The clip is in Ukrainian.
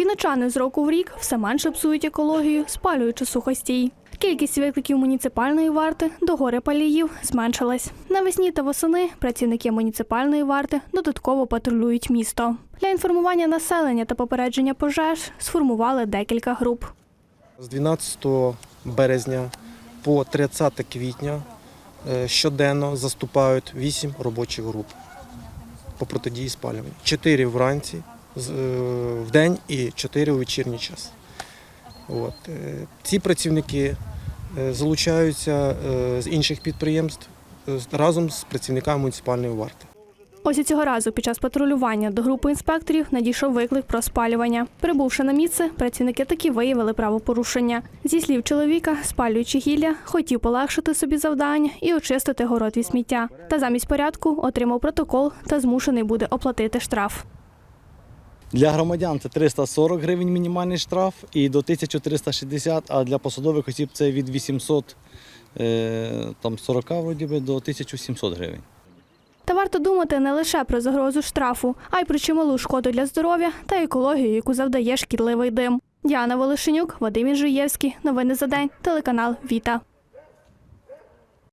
Вінничани з року в рік все менше псують екологію, спалюючи сухостій. Кількість викликів муніципальної варти до гори паліїв зменшилась. Навесні та восени працівники муніципальної варти додатково патрулюють місто. Для інформування населення та попередження пожеж сформували декілька груп. З 12 березня по 30 квітня е, щоденно заступають 8 робочих груп по протидії спалюванню. 4 вранці в день і 4 у вечірній час. От. е, Ці працівники е, залучаються е, з інших підприємств е, разом з працівниками муніципальної варти. Ось і цього разу під час патрулювання до групи інспекторів надійшов виклик про спалювання. Прибувши на місце, працівники таки виявили правопорушення. Зі слів чоловіка, спалюючи гілля, хотів полегшити собі завдання і очистити город від сміття. Та замість порядку отримав протокол та змушений буде оплатити штраф. Для громадян це 340 гривень мінімальний штраф і до 1360, а для посадових осіб це від 800 е, там 40 вроді би, до 1700 гривень. Та варто думати не лише про загрозу штрафу, а й про чималу шкоду для здоров'я та екологію, яку завдає шкідливий дим. Діана Волошенюк, Вадим Іжиєвський. Новини за день. Телеканал Віта.